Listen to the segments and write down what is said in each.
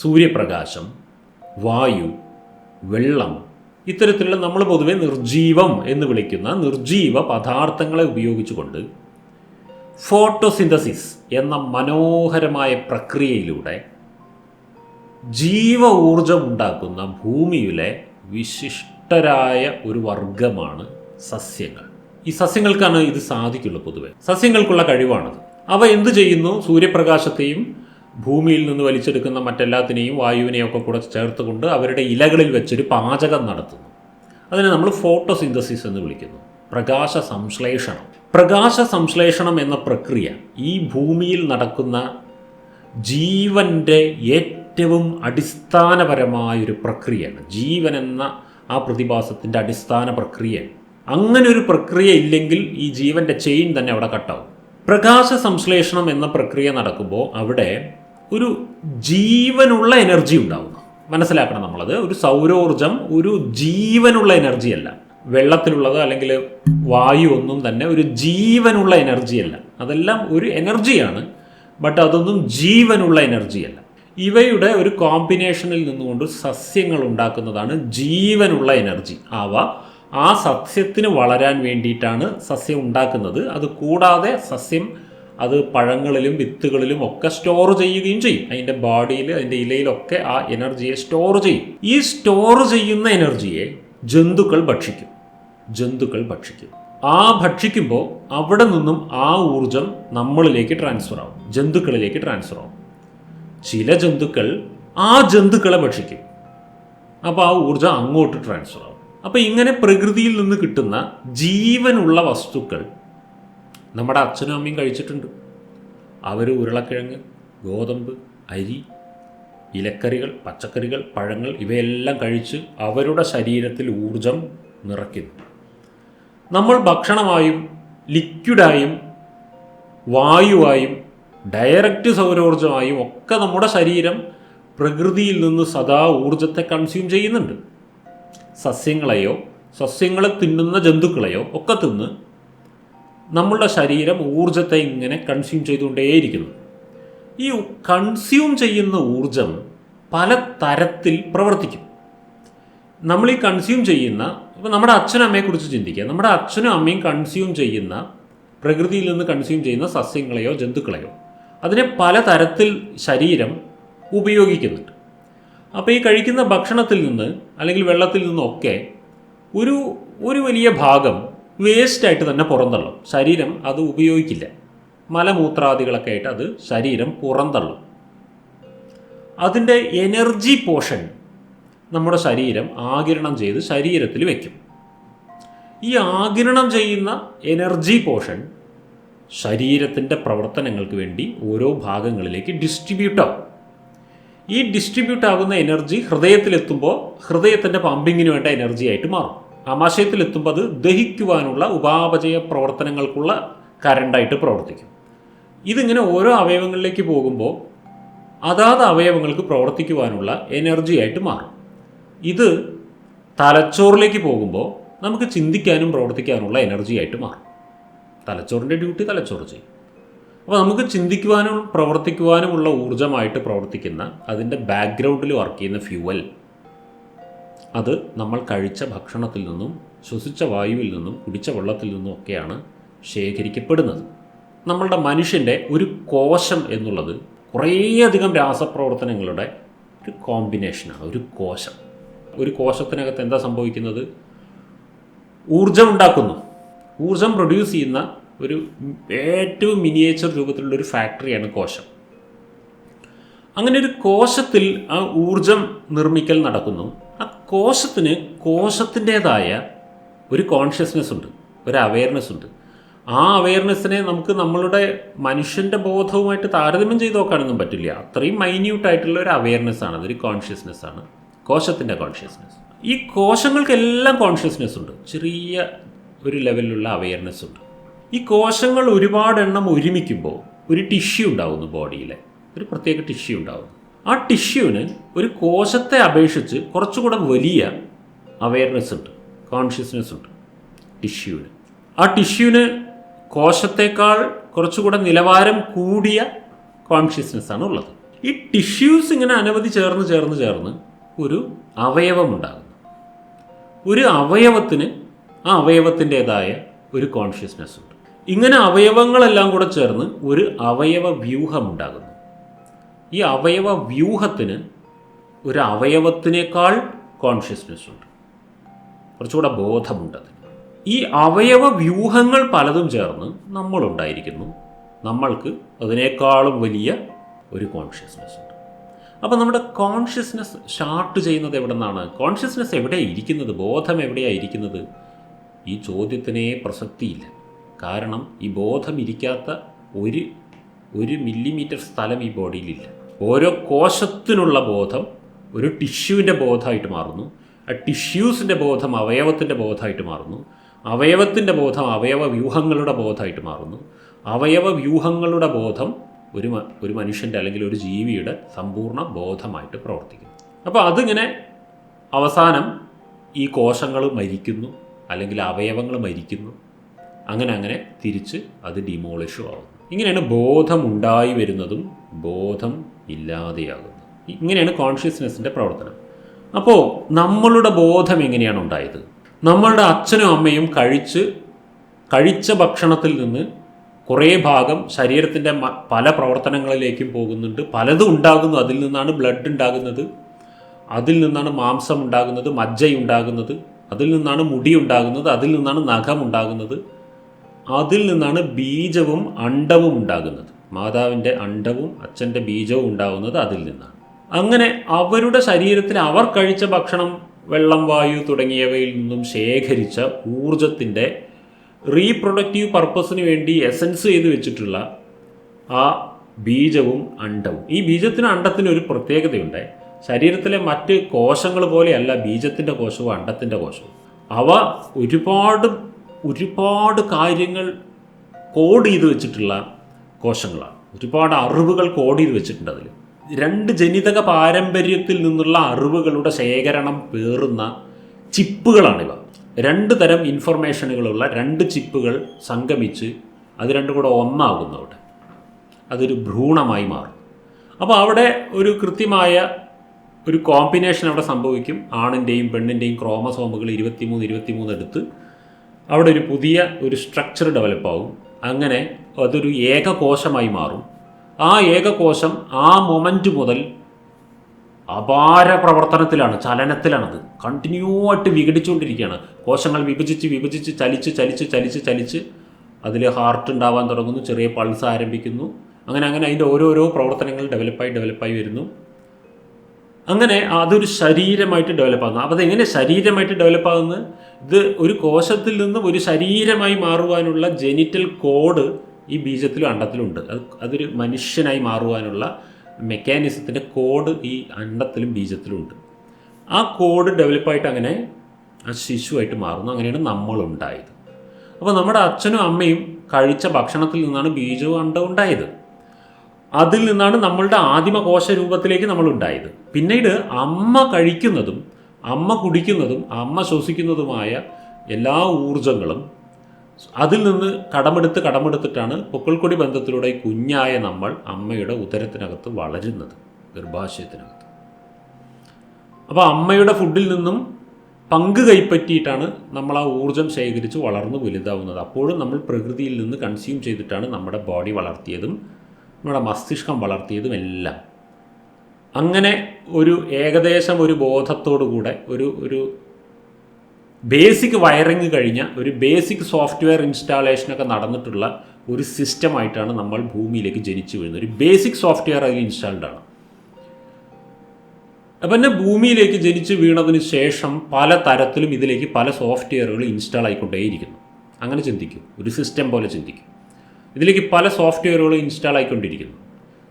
സൂര്യപ്രകാശം വായു വെള്ളം ഇത്തരത്തിലുള്ള നമ്മൾ പൊതുവെ നിർജീവം എന്ന് വിളിക്കുന്ന നിർജീവ പദാർത്ഥങ്ങളെ ഉപയോഗിച്ചുകൊണ്ട് ഫോട്ടോസിന്തസിസ് എന്ന മനോഹരമായ പ്രക്രിയയിലൂടെ ജീവ ഊർജം ഉണ്ടാക്കുന്ന ഭൂമിയിലെ വിശിഷ്ടരായ ഒരു വർഗമാണ് സസ്യങ്ങൾ. ഈ സസ്യങ്ങൾക്കാണ് ഇത് സാധിക്കുള്ളൂ പൊതുവെ. സസ്യങ്ങൾക്കുള്ള കഴിവാണത്. അവ എന്തു ചെയ്യുന്നു? സൂര്യപ്രകാശത്തെയും ഭൂമിയിൽ നിന്ന് വലിച്ചെടുക്കുന്ന മറ്റെല്ലാത്തിനെയും വായുവിനെയും ഒക്കെ കൂടെ ചേർത്തുകൊണ്ട് അവരുടെ ഇലകളിൽ വെച്ചൊരു പാചകം നടത്തുന്നു. അതിനെ നമ്മൾ ഫോട്ടോസിന്തസിസ് എന്ന് വിളിക്കുന്നു. പ്രകാശ സംശ്ലേഷണം. പ്രകാശ സംശ്ലേഷണം എന്ന പ്രക്രിയ ഈ ഭൂമിയിൽ നടക്കുന്ന ജീവന്റെ ഏറ്റവും അടിസ്ഥാനപരമായൊരു പ്രക്രിയയാണ്. ജീവൻ എന്ന ആ പ്രതിഭാസത്തിന്റെ അടിസ്ഥാന പ്രക്രിയ. അങ്ങനെ ഒരു പ്രക്രിയ ഇല്ലെങ്കിൽ ഈ ജീവന്റെ ചെയിൻ തന്നെ അവിടെ കട്ടാവും. പ്രകാശ സംശ്ലേഷണം എന്ന പ്രക്രിയ നടക്കുമ്പോൾ അവിടെ ഒരു ജീവനുള്ള എനർജി ഉണ്ടാവുന്നു. മനസ്സിലാക്കണം നമ്മളത്. ഒരു സൗരോർജം ഒരു ജീവനുള്ള എനർജി അല്ല വെള്ളത്തിലുള്ളത് അല്ലെങ്കിൽ വായു ഒന്നും തന്നെ ഒരു ജീവനുള്ള എനർജി അല്ല അതെല്ലാം ഒരു എനർജിയാണ് ബട്ട് അതൊന്നും ജീവനുള്ള എനർജി അല്ല ഇവയുടെ ഒരു കോമ്പിനേഷനിൽ നിന്നുകൊണ്ട് സസ്യങ്ങൾ ഉണ്ടാക്കുന്നതാണ് ജീവനുള്ള എനർജി. അവ ആ സസ്യത്തിന് വളരാൻ വേണ്ടിയിട്ടാണ് സസ്യം ഉണ്ടാക്കുന്നത്. അത് കൂടാതെ സസ്യം അത് പഴങ്ങളിലും വിത്തുകളിലും ഒക്കെ സ്റ്റോർ ചെയ്യുകയും ചെയ്യും. അതിന്റെ ബോഡിയിൽ അതിന്റെ ഇലയിലൊക്കെ ആ എനർജിയെ സ്റ്റോർ ചെയ്യും. ഈ സ്റ്റോർ ചെയ്യുന്ന എനർജിയെ ജന്തുക്കൾ ഭക്ഷിക്കും. ജന്തുക്കൾ ഭക്ഷിക്കും. ആ ഭക്ഷിക്കുമ്പോൾ അവിടെ നിന്നും ആ ഊർജം നമ്മളിലേക്ക് ട്രാൻസ്ഫർ ആവും. ജന്തുക്കളിലേക്ക് ട്രാൻസ്ഫർ ആവും. ചില ജന്തുക്കൾ ആ ജന്തുക്കളെ ഭക്ഷിക്കും. അപ്പോൾ ആ ഊർജം അങ്ങോട്ട് ട്രാൻസ്ഫർ ആവും. അപ്പോൾ ഇങ്ങനെ പ്രകൃതിയിൽ നിന്ന് കിട്ടുന്ന ജീവനുള്ള വസ്തുക്കൾ നമ്മുടെ അച്ഛനും അമ്മയും കഴിച്ചിട്ടുണ്ട്. അവർ ഉരുളക്കിഴങ്ങ് ഗോതമ്പ് അരി ഇലക്കറികൾ പച്ചക്കറികൾ പഴങ്ങൾ ഇവയെല്ലാം കഴിച്ച് അവരുടെ ശരീരത്തിൽ ഊർജം നിറയ്ക്കുന്നു. നമ്മൾ ഭക്ഷണമായും ലിക്വിഡായും വായുവായും ഡയറക്റ്റ് സൗരോർജമായും ഒക്കെ നമ്മുടെ ശരീരം പ്രകൃതിയിൽ നിന്ന് സദാ ഊർജത്തെ കൺസ്യൂം ചെയ്യുന്നുണ്ട്. സസ്യങ്ങളെയോ സസ്യങ്ങളെ തിന്നുന്ന ജന്തുക്കളെയോ ഒക്കെ തിന്ന് നമ്മളുടെ ശരീരം ഊർജത്തെ ഇങ്ങനെ കൺസ്യൂം ചെയ്തുകൊണ്ടേയിരിക്കുന്നു. ഈ കൺസ്യൂം ചെയ്യുന്ന ഊർജം പല തരത്തിൽ പ്രവർത്തിക്കും. നമ്മൾ ഈ കൺസ്യൂം ചെയ്യുന്ന ഇപ്പോൾ നമ്മുടെ അച്ഛനും അമ്മയെക്കുറിച്ച് ചിന്തിക്കുക. നമ്മുടെ അച്ഛനും അമ്മയും കൺസ്യൂം ചെയ്യുന്ന പ്രകൃതിയിൽ നിന്ന് കൺസ്യൂം ചെയ്യുന്ന സസ്യങ്ങളെയോ ജന്തുക്കളെയോ അതിനെ പല തരത്തിൽ ശരീരം ഉപയോഗിക്കുന്നുണ്ട്. അപ്പോൾ ഈ കഴിക്കുന്ന ഭക്ഷണത്തിൽ നിന്ന് അല്ലെങ്കിൽ വെള്ളത്തിൽ നിന്നൊക്കെ ഒരു ഒരു വലിയ ഭാഗം വേസ്റ്റായിട്ട് തന്നെ പുറന്തള്ളും. ശരീരം അത് ഉപയോഗിക്കില്ല. മലമൂത്രാദികളൊക്കെ ആയിട്ട് അത് ശരീരം പുറന്തള്ളും. അതിന്റെ എനർജി പോഷൻ നമ്മുടെ ശരീരം ആകിരണം ചെയ്ത് ശരീരത്തിൽ വയ്ക്കും ഈ ആകിരണം ചെയ്യുന്ന എനർജി പോഷൻ ശരീരത്തിന്റെ പ്രവർത്തനങ്ങൾക്ക് വേണ്ടി ഓരോ ഭാഗങ്ങളിലേക്ക് ഡിസ്ട്രിബ്യൂട്ട് ആവും. ഈ ഡിസ്ട്രിബ്യൂട്ട് ആകുന്ന എനർജി ഹൃദയത്തിലെത്തുമ്പോൾ ഹൃദയത്തിന്റെ പമ്പിങ്ങിന് വേണ്ട എനർജി ആയിട്ട് മാറും. ആമാശയത്തിലെത്തുമ്പോൾ അത് ദഹിക്കുവാനുള്ള ഉപാപചയ പ്രവർത്തനങ്ങൾക്കുള്ള കരണ്ടായിട്ട് പ്രവർത്തിക്കും. ഇതിങ്ങനെ ഓരോ അവയവങ്ങളിലേക്ക് പോകുമ്പോൾ അതാത് അവയവങ്ങൾക്ക് പ്രവർത്തിക്കുവാനുള്ള എനർജി ആയിട്ട് മാറും. ഇത് തലച്ചോറിലേക്ക് പോകുമ്പോൾ നമുക്ക് ചിന്തിക്കാനും പ്രവർത്തിക്കാനുള്ള എനർജി ആയിട്ട് മാറും. തലച്ചോറിന്റെ ഡ്യൂട്ടി തലച്ചോറ് ചെയ്യും. അപ്പോൾ നമുക്ക് ചിന്തിക്കുവാനും പ്രവർത്തിക്കുവാനുമുള്ള ഊർജമായിട്ട് പ്രവർത്തിക്കുന്ന അതിന്റെ ബാക്ക്ഗ്രൗണ്ടിൽ വർക്ക് ചെയ്യുന്ന ഫ്യൂവൽ അത് നമ്മൾ കഴിച്ച ഭക്ഷണത്തിൽ നിന്നും ശ്വസിച്ച വായുവിൽ നിന്നും കുടിച്ച വെള്ളത്തിൽ നിന്നും ഒക്കെയാണ് ശേഖരിക്കപ്പെടുന്നത്. നമ്മളുടെ മനുഷ്യന്റെ ഒരു കോശം എന്നുള്ളത് കുറേയധികം രാസപ്രവർത്തനങ്ങളുടെ ഒരു കോമ്പിനേഷനാണ് ഒരു കോശം. ഒരു കോശത്തിനകത്ത് എന്താ സംഭവിക്കുന്നത്? ഊർജം ഉണ്ടാക്കുന്നു. ഊർജം പ്രൊഡ്യൂസ് ചെയ്യുന്ന ഒരു ഏറ്റവും മിനിയേച്ചർ രൂപത്തിലുള്ള ഒരു ഫാക്ടറിയാണ് കോശം. അങ്ങനെ ഒരു കോശത്തിൽ ആ ഊർജം നിർമ്മിക്കൽ നടക്കുന്നു. കോശത്തിന് കോശത്തിന്റെതായ ഒരു കോൺഷ്യസ്നെസ് ഉണ്ട് ഒരു അവയർനെസ് ഉണ്ട്. ആ അവയർനെസ്സിനെ നമുക്ക് നമ്മളുടെ മനുഷ്യന്റെ ബോധവുമായിട്ട് താരതമ്യം ചെയ്ത് നോക്കാനൊന്നും പറ്റില്ല. അത്രയും മൈന്യൂട്ടായിട്ടുള്ള ഒരു അവയർനെസ് ആണ് അതൊരു കോൺഷ്യസ്നെസ് ആണ് കോശത്തിന്റെ കോൺഷ്യസ്നെസ് ഈ കോശങ്ങൾക്കെല്ലാം കോൺഷ്യസ്നെസ് ഉണ്ട് ചെറിയ ഒരു ലെവലിലുള്ള അവയർനെസ് ഉണ്ട്. ഈ കോശങ്ങൾ ഒരുപാട് എണ്ണം ഒരുമിക്കുമ്പോൾ ഒരു ടിഷ്യൂ ഉണ്ടാവുന്നു ബോഡിയിലെ ഒരു പ്രത്യേക ടിഷ്യൂ ഉണ്ടാവുന്നു. ആ ടിഷ്യൂവിന് ഒരു കോശത്തെ അപേക്ഷിച്ച് കുറച്ചുകൂടെ വലിയ അവയർനെസ് ഉണ്ട് കോൺഷ്യസ്നെസ് ഉണ്ട് ടിഷ്യൂവിന്. ആ ടിഷ്യൂവിന് കോശത്തേക്കാൾ കുറച്ചുകൂടെ നിലവാരം കൂടിയ കോൺഷ്യസ്നെസ് ആണ് ഉള്ളത്. ഈ ടിഷ്യൂസ് ഇങ്ങനെ അനവധി ചേർന്ന് ചേർന്ന് ചേർന്ന് ഒരു അവയവമുണ്ടാകുന്നു. ഒരു അവയവത്തിന് ആ അവയവത്തിന്റെതായ ഒരു കോൺഷ്യസ്നെസ് ഉണ്ട്. ഇങ്ങനെ അവയവങ്ങളെല്ലാം കൂടെ ചേർന്ന് ഒരു അവയവ വ്യൂഹം ഉണ്ടാകുന്നു ഈ അവയവ വ്യൂഹത്തിന് ഒരു അവയവത്തിനേക്കാൾ കോൺഷ്യസ്നെസ് ഉണ്ട്. കുറച്ചുകൂടെ ബോധമുണ്ട് അതിന്. ഈ അവയവ വ്യൂഹങ്ങൾ പലതും ചേർന്ന് നമ്മളുണ്ടായിരിക്കുന്നു. നമ്മൾക്ക് അതിനേക്കാളും വലിയ ഒരു കോൺഷ്യസ്നെസ് ഉണ്ട്. അപ്പോൾ നമ്മുടെ കോൺഷ്യസ്നെസ് ഷാർട്ട് ചെയ്യുന്നത് എവിടെ നിന്നാണ് കോൺഷ്യസ്നെസ് എവിടെയാണ് ഇരിക്കുന്നത്? ബോധം എവിടെയാണ് ഇരിക്കുന്നത്? ഈ ചോദ്യത്തിനേ പ്രസക്തിയില്ല. കാരണം ഈ ബോധം ഇരിക്കാത്ത ഒരു ഒരു മില്ലിമീറ്റർ സ്ഥലം ഈ ബോഡിയിലില്ല ഓരോ കോശത്തിനുള്ള ബോധം ഒരു ടിഷ്യൂവിന്റെ ബോധമായിട്ട് മാറുന്നു. ആ ടിഷ്യൂസിന്റെ ബോധം അവയവത്തിന്റെ ബോധമായിട്ട് മാറുന്നു. അവയവത്തിന്റെ ബോധം അവയവ വ്യൂഹങ്ങളുടെ ബോധമായിട്ട് മാറുന്നു. അവയവ വ്യൂഹങ്ങളുടെ ബോധം ഒരു ഒരു മനുഷ്യന്റെ അല്ലെങ്കിൽ ഒരു ജീവിയുടെ സമ്പൂർണ ബോധമായിട്ട് പ്രവർത്തിക്കുന്നു. അപ്പോൾ അതിങ്ങനെ അവസാനം ഈ കോശങ്ങൾ മരിക്കുന്നു അല്ലെങ്കിൽ അവയവങ്ങൾ മരിക്കുന്നു. അങ്ങനെ അങ്ങനെ തിരിച്ച് അത് ഡിമോളിഷും ആവുന്നു. ഇങ്ങനെയാണ് ബോധം ഉണ്ടായി വരുന്നതും ബോധം ഇല്ലാതെയാകുന്നത് ഇങ്ങനെയാണ് കോൺഷ്യസ്നെസ്സിന്റെ പ്രവർത്തനം. അപ്പോൾ നമ്മളുടെ ബോധം എങ്ങനെയാണ് ഉണ്ടായത്? നമ്മളുടെ അച്ഛനും അമ്മയും കഴിച്ച് കഴിച്ച ഭക്ഷണത്തിൽ നിന്ന് കുറേ ഭാഗം ശരീരത്തിന്റെ പല പ്രവർത്തനങ്ങളിലേക്കും പോകുന്നുണ്ട്. പലതും ഉണ്ടാകുന്നു. അതിൽ നിന്നാണ് ബ്ലഡ് ഉണ്ടാകുന്നത്. അതിൽ നിന്നാണ് മാംസം ഉണ്ടാകുന്നത് മജ്ജ ഉണ്ടാകുന്നത്. അതിൽ നിന്നാണ് മുടി ഉണ്ടാകുന്നത്. അതിൽ നിന്നാണ് നഖം ഉണ്ടാകുന്നത്. അതിൽ നിന്നാണ് ബീജവും അണ്ടവും ഉണ്ടാകുന്നത്. മാതാവിന്റെ അണ്ടവും അച്ഛന്റെ ബീജവും ഉണ്ടാവുന്നത് അതിൽ നിന്നാണ്. അങ്ങനെ അവരുടെ ശരീരത്തിൽ അവർ കഴിച്ച ഭക്ഷണം വെള്ളം വായു തുടങ്ങിയവയിൽ നിന്നും ശേഖരിച്ച ഊർജത്തിന്റെ റീപ്രൊഡക്റ്റീവ് പർപ്പസിന് വേണ്ടി എസൻസ് ചെയ്ത് വെച്ചിട്ടുള്ള ആ ബീജവും അണ്ടവും. ഈ ബീജത്തിനും അണ്ടത്തിനും ഒരു പ്രത്യേകതയുണ്ട്. ശരീരത്തിലെ മറ്റ് കോശങ്ങൾ പോലെയല്ല ബീജത്തിന്റെ കോശവും അണ്ടത്തിന്റെ കോശവും. അവ ഒരുപാട് ഒരുപാട് കാര്യങ്ങൾ കോഡ് ചെയ്ത് വെച്ചിട്ടുള്ള കോശങ്ങളാണ്. ഒരുപാട് അറിവുകൾ കോടിയിൽ വെച്ചിട്ടുണ്ട് അതിൽ രണ്ട് ജനിതക പാരമ്പര്യത്തിൽ നിന്നുള്ള അറിവുകളുടെ ശേഖരണം പേറുന്ന ചിപ്പുകളാണിവ രണ്ട് തരം ഇൻഫർമേഷനുകളുള്ള രണ്ട് ചിപ്പുകൾ സംഗമിച്ച് അത് രണ്ടും കൂടെ ഒന്നാകുന്നു അവിടെ. അതൊരു ഭ്രൂണമായി മാറും. അപ്പോൾ അവിടെ ഒരു കൃത്യമായ ഒരു കോമ്പിനേഷൻ അവിടെ സംഭവിക്കും. ആണിന്റെയും പെണ്ണിന്റെയും ക്രോമസോമുകൾ ഇരുപത്തിമൂന്ന് ഇരുപത്തിമൂന്ന് എടുത്ത് അവിടെ ഒരു പുതിയ ഒരു സ്ട്രക്ചർ ഡെവലപ്പ് ആവും. അങ്ങനെ അതൊരു ഏകകോശമായി മാറും. ആ ഏകകോശം ആ മൊമെന്റ് മുതൽ അപാര പ്രവർത്തനത്തിലാണ് ചലനത്തിലാണത്. കണ്ടിന്യൂ ആയിട്ട് വിഘടിച്ചുകൊണ്ടിരിക്കുകയാണ്. കോശങ്ങൾ വിഭജിച്ച് വിഭജിച്ച് ചലിച്ച് ചലിച്ച് ചലിച്ച് ചലിച്ച് അതിൽ ഹാർട്ട് ഉണ്ടാവാൻ തുടങ്ങുന്നു ചെറിയ പൾസ് ആരംഭിക്കുന്നു. അങ്ങനെ അങ്ങനെ അതിന്റെ ഓരോരോ പ്രവർത്തനങ്ങൾ ഡെവലപ്പായി ഡെവലപ്പായി വരുന്നു. അങ്ങനെ അതൊരു ശരീരമായിട്ട് ഡെവലപ്പാകുന്നു അപ്പോൾ അതെങ്ങനെ ശരീരമായിട്ട് ഡെവലപ്പ് ആകുന്നത് ഇത് ഒരു കോശത്തിൽ നിന്നും ഒരു ശരീരമായി മാറുവാനുള്ള ജെനിറ്റൽ കോഡ് ഈ ബീജത്തിലും അണ്ടത്തിലും ഉണ്ട് അത് അതൊരു മനുഷ്യനായി മാറുവാനുള്ള മെക്കാനിസത്തിന്റെ കോഡ് ഈ അണ്ടത്തിലും ബീജത്തിലും ഉണ്ട് ആ കോഡ് ഡെവലപ്പായിട്ട് അങ്ങനെ ആ ശിശുവായിട്ട് മാറുന്നു. അങ്ങനെയാണ് നമ്മളുണ്ടായത്. അപ്പോൾ നമ്മുടെ അച്ഛനും അമ്മയും കഴിച്ച ഭക്ഷണത്തിൽ നിന്നാണ് ബീജവും അണ്ടവും ഉണ്ടായത്. അതിൽ നിന്നാണ് നമ്മളുടെ ആദിമ കോശ രൂപത്തിലേക്ക് നമ്മൾ ഉണ്ടായത് പിന്നീട് അമ്മ കഴിക്കുന്നതും അമ്മ കുടിക്കുന്നതും അമ്മ ശ്വസിക്കുന്നതുമായ എല്ലാ ഊർജങ്ങളും അതിൽ നിന്ന് കടമെടുത്ത് കടമെടുത്തിട്ടാണ് പൊക്കിൾക്കൊടി ബന്ധത്തിലൂടെ ഈ കുഞ്ഞായ നമ്മൾ അമ്മയുടെ ഉദരത്തിനകത്ത് വളരുന്നത് ഗർഭാശയത്തിനകത്ത്. അപ്പോൾ അമ്മയുടെ ഫുഡിൽ നിന്നും പങ്ക് കൈപ്പറ്റിയിട്ടാണ് നമ്മൾ ആ ഊർജം ശേഖരിച്ച് വളർന്ന് വലുതാവുന്നത്. അപ്പോഴും നമ്മൾ പ്രകൃതിയിൽ നിന്ന് കൺസ്യൂം ചെയ്തിട്ടാണ് നമ്മുടെ ബോഡി വളർത്തിയതും നമ്മുടെ മസ്തിഷ്കം വളർത്തിയതും എല്ലാം. അങ്ങനെ ഒരു ഏകദേശം ഒരു ബോധത്തോടു കൂടെ ഒരു ഒരു ബേസിക് വയറിങ് കഴിഞ്ഞ ഒരു ബേസിക് സോഫ്റ്റ്വെയർ ഇൻസ്റ്റാളേഷനൊക്കെ നടന്നിട്ടുള്ള ഒരു സിസ്റ്റമായിട്ടാണ് നമ്മൾ ഭൂമിയിലേക്ക് ജനിച്ചു വീഴുന്നത്. ഒരു ബേസിക് സോഫ്റ്റ്വെയർ അതിൽ ഇൻസ്റ്റാൾഡ് ആണ്. അപ്പം തന്നെ ഭൂമിയിലേക്ക് ജനിച്ച് വീണതിന് ശേഷം പല തരത്തിലും ഇതിലേക്ക് പല സോഫ്റ്റ്വെയറുകൾ ഇൻസ്റ്റാൾ ആയിക്കൊണ്ടേയിരിക്കുന്നു. അങ്ങനെ ചിന്തിക്കും. ഒരു സിസ്റ്റം പോലെ ചിന്തിക്കും. ഇതിലേക്ക് പല സോഫ്റ്റ്വെയറുകൾ ഇൻസ്റ്റാൾ ആയിക്കൊണ്ടിരിക്കുന്നു.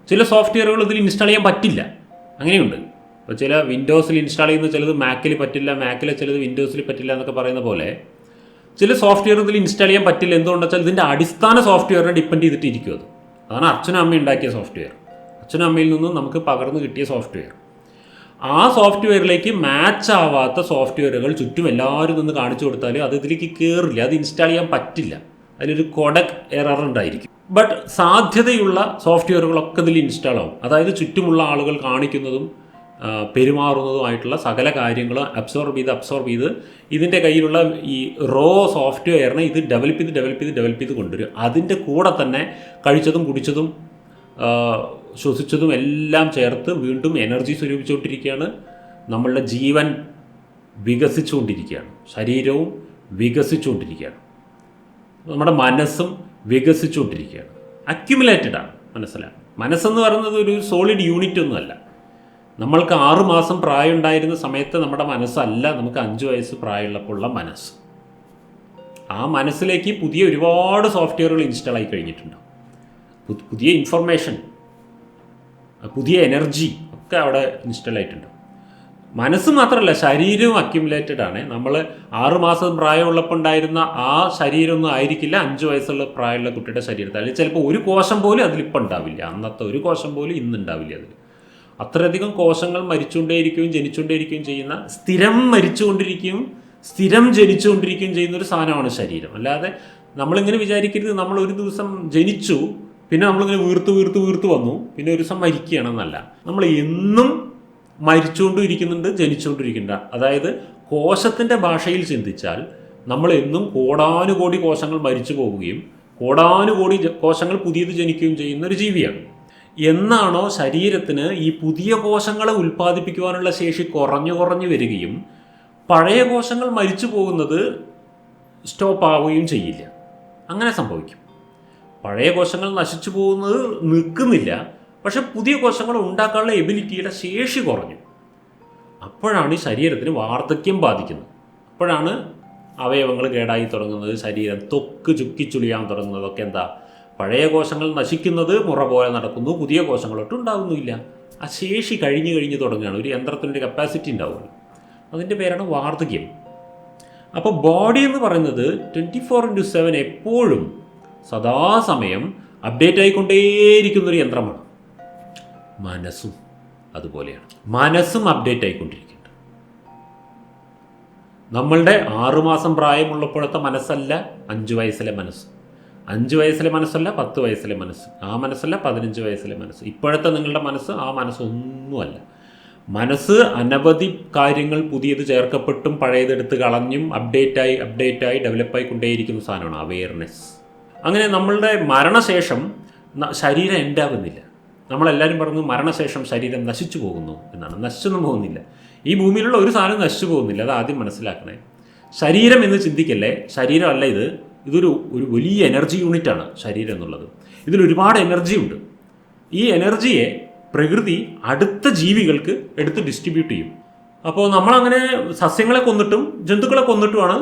ചില സോഫ്റ്റ്വെയറുകൾ ഇതിൽ ഇൻസ്റ്റാൾ ചെയ്യാൻ പറ്റില്ല. അങ്ങനെയുണ്ട്. ഇപ്പോൾ ചില വിൻഡോസിൽ ഇൻസ്റ്റാൾ ചെയ്യുന്ന ചിലത് മാക്കിൽ പറ്റില്ല മാക്കിലെ ചിലത് വിൻഡോസിൽ പറ്റില്ല എന്നൊക്കെ പറയുന്ന പോലെ ചില സോഫ്റ്റ്വെയർ ഇതിൽ ഇൻസ്റ്റാൾ ചെയ്യാൻ പറ്റില്ല. എന്തുകൊണ്ടെന്ന് വെച്ചാൽ ഇതിന്റെ അടിസ്ഥാന സോഫ്റ്റ്വെയറിനെ ഡിപ്പെൻഡ് ചെയ്തിട്ട് ഇരിക്കും അത്. അതാണ് അച്ഛനും അമ്മയും ഉണ്ടാക്കിയ സോഫ്റ്റ്വെയർ അച്ഛനും അമ്മയിൽ നിന്നും നമുക്ക് പകർന്നു കിട്ടിയ സോഫ്റ്റ്വെയർ ആ സോഫ്റ്റ്വെയറിലേക്ക് മാച്ച് ആവാത്ത സോഫ്റ്റ്വെയറുകൾ ചുറ്റും എല്ലാവരും നിന്ന് കാണിച്ചു കൊടുത്താൽ അത് ഇതിലേക്ക് കയറില്ല അത് ഇൻസ്റ്റാൾ ചെയ്യാൻ പറ്റില്ല. അതിലൊരു കൊടക് എറർ ഉണ്ടായിരിക്കും. ബട്ട് സാധ്യതയുള്ള സോഫ്റ്റ്വെയറുകളൊക്കെ ഇതിൽ ഇൻസ്റ്റാൾ ആവും. അതായത് ചുറ്റുമുള്ള ആളുകൾ കാണിക്കുന്നതും പെരുമാറുന്നതുമായിട്ടുള്ള സകല കാര്യങ്ങളും അബ്സോർബ് ചെയ്ത് അബ്സോർബ് ചെയ്ത് ഇതിന്റെ കയ്യിലുള്ള ഈ റോ സോഫ്റ്റ്വെയറിനെ ഇത് ഡെവലപ്പ് ചെയ്ത് ഡെവലപ്പ് ചെയ്ത് ഡെവലപ്പ് ചെയ്ത് കൊണ്ടുവരും. അതിന്റെ കൂടെ തന്നെ കഴിച്ചതും കുടിച്ചതും ശ്വസിച്ചതും എല്ലാം ചേർത്ത് വീണ്ടും എനർജി സ്വരൂപിച്ചുകൊണ്ടിരിക്കുകയാണ്. നമ്മളുടെ ജീവൻ വികസിച്ചുകൊണ്ടിരിക്കുകയാണ്. ശരീരവും വികസിച്ചുകൊണ്ടിരിക്കുകയാണ്. നമ്മുടെ മനസ്സും വികസിച്ചുകൊണ്ടിരിക്കുകയാണ്. അക്യുമുലേറ്റഡാണ് മനസ്സിലാണ് മനസ്സെന്ന് പറയുന്നത് ഒരു സോളിഡ് യൂണിറ്റ് ഒന്നുമല്ല. നമ്മൾക്ക് ആറു മാസം പ്രായം ഉണ്ടായിരുന്ന സമയത്ത് നമ്മുടെ മനസ്സല്ല നമുക്ക് അഞ്ച് വയസ്സ് പ്രായമുള്ളപ്പോഴുള്ള മനസ്സ്. ആ മനസ്സിലേക്ക് പുതിയ ഒരുപാട് സോഫ്റ്റ്വെയറുകൾ ഇൻസ്റ്റാൾ ആയി കഴിഞ്ഞിട്ടുണ്ട്. പുതിയ ഇൻഫർമേഷൻ പുതിയ എനർജി ഒക്കെ അവിടെ ഇൻസ്റ്റാൾ ആയിട്ടുണ്ട്. മനസ്സ് മാത്രമല്ല ശരീരവും അക്യുമുലേറ്റഡ് ആണ്. നമ്മൾ ആറുമാസം പ്രായമുള്ളപ്പോൾ ഉണ്ടായിരുന്ന ആ ശരീരമൊന്നും ആയിരിക്കില്ല അഞ്ച് വയസ്സുള്ള പ്രായമുള്ള കുട്ടിയുടെ ശരീരത്തിൽ. അല്ലെങ്കിൽ ചിലപ്പോൾ ഒരു കോശം പോലും അതിലിപ്പോൾ ഉണ്ടാവില്ല. അന്നത്തെ ഒരു കോശം പോലും ഇന്നുണ്ടാവില്ല അതിൽ. അത്രയധികം കോശങ്ങൾ മരിച്ചുകൊണ്ടേയിരിക്കുകയും ജനിച്ചുകൊണ്ടേയിരിക്കുകയും ചെയ്യുന്ന സ്ഥിരം മരിച്ചുകൊണ്ടിരിക്കുകയും സ്ഥിരം ജനിച്ചുകൊണ്ടിരിക്കുകയും ചെയ്യുന്ന ഒരു സാധനമാണ് ശരീരം. അല്ലാതെ നമ്മളിങ്ങനെ വിചാരിക്കരുത് നമ്മൾ ഒരു ദിവസം ജനിച്ചു പിന്നെ നമ്മളിങ്ങനെ വീർത്ത് വീർത്ത് വീർത്ത് വന്നു പിന്നെ ഒരു ദിവസം മരിക്കുകയാണെന്നല്ല. നമ്മൾ എന്നും മരിച്ചുകൊണ്ടും ഇരിക്കുന്നുണ്ട് ജനിച്ചുകൊണ്ടിരിക്കുന്നുണ്ട്. അതായത് കോശത്തിന്റെ ഭാഷയിൽ ചിന്തിച്ചാൽ നമ്മൾ എന്നും കോടാനുകോടി കോശങ്ങൾ മരിച്ചു പോവുകയും കോടാനുകോടി കോശങ്ങൾ പുതിയത് ജനിക്കുകയും ചെയ്യുന്ന ഒരു ജീവിയാണ്. എന്നാണോ ശരീരത്തിന് ഈ പുതിയ കോശങ്ങളെ ഉൽപ്പാദിപ്പിക്കുവാനുള്ള ശേഷി കുറഞ്ഞു കുറഞ്ഞു വരികയും പഴയ കോശങ്ങൾ മരിച്ചു പോകുന്നത് സ്റ്റോപ്പ് ആവുകയും ചെയ്യില്ല. അങ്ങനെ സംഭവിക്കും. പഴയ കോശങ്ങൾ നശിച്ചു പോകുന്നത് നിൽക്കുന്നില്ല. പക്ഷെ പുതിയ കോശങ്ങൾ ഉണ്ടാക്കാനുള്ള എബിലിറ്റിയുടെ ശേഷി കുറഞ്ഞു. അപ്പോഴാണ് ഈ ശരീരത്തിന് വാർദ്ധക്യം ബാധിക്കുന്നത്. അപ്പോഴാണ് അവയവങ്ങൾ കേടായി തുടങ്ങുന്നത്. ശരീരം തൊക്ക് ചുക്കിച്ചുളിയാൻ തുടങ്ങുന്നതൊക്കെ എന്താ? പഴയ കോശങ്ങൾ നശിക്കുന്നത് മുറ പോലെ നടക്കുന്നു പുതിയ കോശങ്ങളൊട്ടും ഉണ്ടാകുന്നില്ല ആ ശേഷി കഴിഞ്ഞു കഴിഞ്ഞ് തുടങ്ങുകയാണ്. ഒരു യന്ത്രത്തിന്റെ കപ്പാസിറ്റി ഉണ്ടാവുമല്ലോ അതിന്റെ പേരാണ് വാർദ്ധക്യം. അപ്പോൾ ബോഡി എന്ന് പറയുന്നത് ട്വന്റി ഫോർ ഇന്റു സെവൻ എപ്പോഴും സദാസമയം അപ്ഡേറ്റ് ആയിക്കൊണ്ടേയിരിക്കുന്ന ഒരു യന്ത്രമാണ്. മനസ്സും അതുപോലെയാണ്. മനസ്സും അപ്ഡേറ്റ് ആയിക്കൊണ്ടിരിക്കുന്നുണ്ട്. നമ്മളുടെ ആറുമാസം പ്രായമുള്ളപ്പോഴത്തെ മനസ്സല്ല അഞ്ചു വയസ്സിലെ മനസ്സ്. അഞ്ച് വയസ്സിലെ മനസ്സല്ല പത്ത് വയസ്സിലെ മനസ്സ്. ആ മനസ്സല്ല പതിനഞ്ച് വയസ്സിലെ മനസ്സ്. ഇപ്പോഴത്തെ നിങ്ങളുടെ മനസ്സ് ആ മനസ്സൊന്നുമല്ല. മനസ്സ് അനവധി കാര്യങ്ങൾ പുതിയത് ചേർക്കപ്പെട്ടും പഴയതെടുത്ത് കളഞ്ഞും അപ്ഡേറ്റായി അപ്ഡേറ്റായി ഡെവലപ്പായി കൊണ്ടേയിരിക്കുന്ന സാധനമാണ് അവെയർനെസ് അങ്ങനെ നമ്മളുടെ മരണശേഷം ശരീരം എൻഡാകുന്നില്ല നമ്മളെല്ലാവരും പറഞ്ഞു മരണശേഷം ശരീരം നശിച്ചു പോകുന്നു എന്നാണ്. നശിച്ചൊന്നും പോകുന്നില്ല. ഈ ഭൂമിയിലുള്ള ഒരു സാധനം നശിച്ചു പോകുന്നില്ല. അത് ആദ്യം മനസ്സിലാക്കണേ. ശരീരം എന്ന് ചിന്തിക്കല്ലേ? ശരീരമല്ല ഇത്. ഇതൊരു ഒരു വലിയ എനർജി യൂണിറ്റാണ് ശരീരം എന്നുള്ളത്. ഇതിലൊരുപാട് എനർജി ഉണ്ട്. ഈ എനർജിയെ പ്രകൃതി അടുത്ത ജീവികൾക്ക് എടുത്ത് ഡിസ്ട്രിബ്യൂട്ട് ചെയ്യും. അപ്പോൾ നമ്മളങ്ങനെ സസ്യങ്ങളെ കൊന്നിട്ടും ജന്തുക്കളെ കൊന്നിട്ടുമാണ്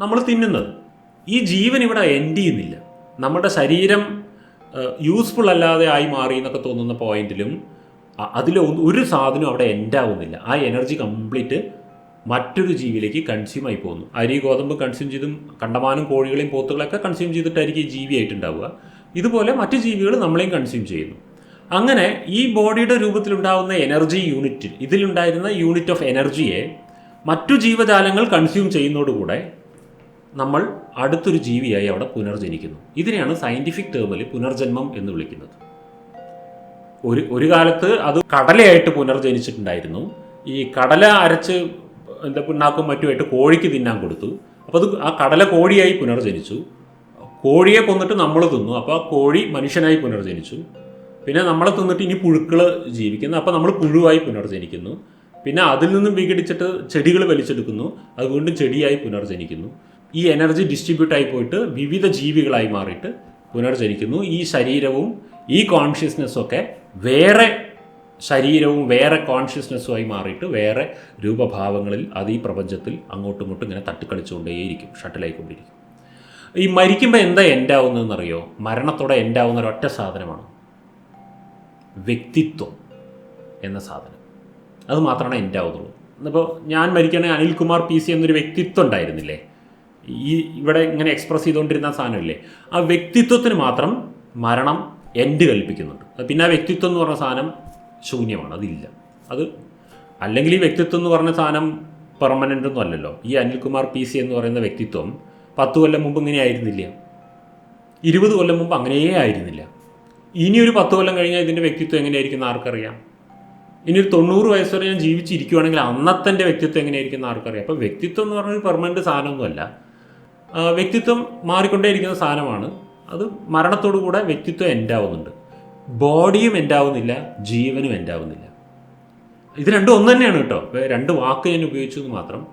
നമ്മൾ തിന്നുന്നത്. ഈ ജീവൻ ഇവിടെ എൻഡ് ചെയ്യുന്നില്ല. നമ്മുടെ ശരീരം യൂസ്ഫുൾ അല്ലാതെ ആയി മാറി എന്നൊക്കെ തോന്നുന്ന പോയിന്റിലും അതിൽ ഒരു സാധനവും അവിടെ എൻഡ് ആവുന്നില്ല. ആ എനർജി കംപ്ലീറ്റ് മറ്റൊരു ജീവിയിലേക്ക് കൺസ്യൂം ആയി പോകുന്നു. അരി ഗോതമ്പ് കൺസ്യൂം ചെയ്തും കണ്ടമാനം കോഴികളെയും പോത്തുകളൊക്കെ കൺസ്യൂം ചെയ്തിട്ടായിരിക്കും ഈ ജീവിയായിട്ടുണ്ടാവുക ഇതുപോലെ മറ്റു ജീവികൾ നമ്മളെയും കൺസ്യൂം ചെയ്യുന്നു. അങ്ങനെ ഈ ബോഡിയുടെ രൂപത്തിലുണ്ടാവുന്ന എനർജി യൂണിറ്റ് ഇതിലുണ്ടായിരുന്ന യൂണിറ്റ് ഓഫ് എനർജിയെ മറ്റു ജീവജാലങ്ങൾ കൺസ്യൂം ചെയ്യുന്നതോടുകൂടെ നമ്മൾ അടുത്തൊരു ജീവിയായി അവിടെ പുനർജനിക്കുന്നു. ഇതിനെയാണ് സയന്റിഫിക് ടേമിൽ പുനർജന്മം എന്ന് വിളിക്കുന്നത്. ഒരു ഒരു കാലത്ത് അത് കടലയായിട്ട് പുനർജനിച്ചിട്ടുണ്ടായിരുന്നു. ഈ കടല അരച്ച് എന്താ പിണ്ണാക്കും മറ്റുമായിട്ട് കോഴിക്ക് തിന്നാൻ കൊടുത്തു. അപ്പോൾ അത് ആ കടല കോഴിയായി പുനർജനിച്ചു. കോഴിയെ കൊന്നിട്ട് നമ്മൾ തിന്നു. അപ്പോൾ ആ കോഴി മനുഷ്യനായി പുനർജനിച്ചു. പിന്നെ നമ്മളെ തിന്നിട്ട് ഇനി പുഴുക്കൾ ജീവിക്കുന്നു. അപ്പോൾ നമ്മൾ പുഴുവായി പുനർജനിക്കുന്നു. പിന്നെ അതിൽ നിന്നും വിഘടിച്ചിട്ട് ചെടികൾ വലിച്ചെടുക്കുന്നു. അത് വീണ്ടും ചെടിയായി പുനർജനിക്കുന്നു. ഈ എനർജി ഡിസ്ട്രിബ്യൂട്ട് ആയി പോയിട്ട് വിവിധ ജീവികളായി മാറിയിട്ട് പുനർജനിക്കുന്നു. ഈ ശരീരവും ഈ കോൺഷ്യസ്നെസ്സും ഒക്കെ വേറെ ശരീരവും വേറെ കോൺഷ്യസ്നെസ്സുമായി മാറിയിട്ട് വേറെ രൂപഭാവങ്ങളിൽ അത് ഈ പ്രപഞ്ചത്തിൽ അങ്ങോട്ടും ഇങ്ങോട്ടും ഇങ്ങനെ തട്ടിക്കളിച്ചുകൊണ്ടേയിരിക്കും ഷട്ടിലായിക്കൊണ്ടിരിക്കും ഈ മരിക്കുമ്പോൾ എന്താ എൻഡ് ആവുന്നതെന്നറിയോ? മരണത്തോടെ എൻഡ് ആവുന്ന ഒരൊറ്റ സാധനമാണ് വ്യക്തിത്വം എന്ന സാധനം. അത് മാത്രമാണ് എന്റെ ആവുന്നുള്ളൂ. ഞാൻ മരിക്കുകയാണെങ്കിൽ അനിൽകുമാർ പി സി എന്നൊരു വ്യക്തിത്വം ഉണ്ടായിരുന്നില്ലേ? ഈ ഇവിടെ ഇങ്ങനെ എക്സ്പ്രസ് ചെയ്തുകൊണ്ടിരുന്ന സാധനമില്ലേ? ആ വ്യക്തിത്വത്തിന് മാത്രം മരണം എൻഡ് കൽപ്പിക്കുന്നുണ്ട്. പിന്നെ ആ വ്യക്തിത്വം എന്ന് പറഞ്ഞ സാധനം ശൂന്യമാണ് അതില്ല അത് അല്ലെങ്കിൽ ഈ വ്യക്തിത്വം എന്ന് പറഞ്ഞ സാധനം പെർമനന്റ് ഒന്നും അല്ലല്ലോ. ഈ അനിൽകുമാർ പി സി എന്ന് പറയുന്ന വ്യക്തിത്വം പത്ത് കൊല്ലം മുമ്പ് ഇങ്ങനെ ആയിരുന്നില്ല. ഇരുപത് കൊല്ലം മുമ്പ് അങ്ങനെയേ ആയിരുന്നില്ല. ഇനി ഒരു പത്ത് കൊല്ലം കഴിഞ്ഞാൽ ഇതിന്റെ വ്യക്തിത്വം എങ്ങനെയായിരിക്കും ആർക്കറിയാം? ഇനി ഒരു തൊണ്ണൂറ് വയസ്സ് വരെ ഞാൻ ജീവിച്ചിരിക്കുവാണെങ്കിൽ അന്നത്തെ വ്യക്തിത്വം എങ്ങനെയായിരിക്കും ആർക്കറിയാം. അപ്പോൾ വ്യക്തിത്വം എന്ന് പറഞ്ഞൊരു പെർമനന്റ് സാധനമൊന്നുമല്ല വ്യക്തിത്വം മാറിക്കൊണ്ടേയിരിക്കുന്ന സാധനമാണ്. അത് മരണത്തോടു കൂടെ വ്യക്തിത്വം എൻഡ് ആവുന്നുണ്ട്. ബോഡിയും എന്റെ ആവുന്നില്ല ജീവനും എന്റെ ആവുന്നില്ല ഇത് രണ്ടും ഒന്ന് തന്നെയാണ് കേട്ടോ. രണ്ട് വാക്ക് ഞാൻ ഉപയോഗിച്ചു എന്ന് മാത്രം.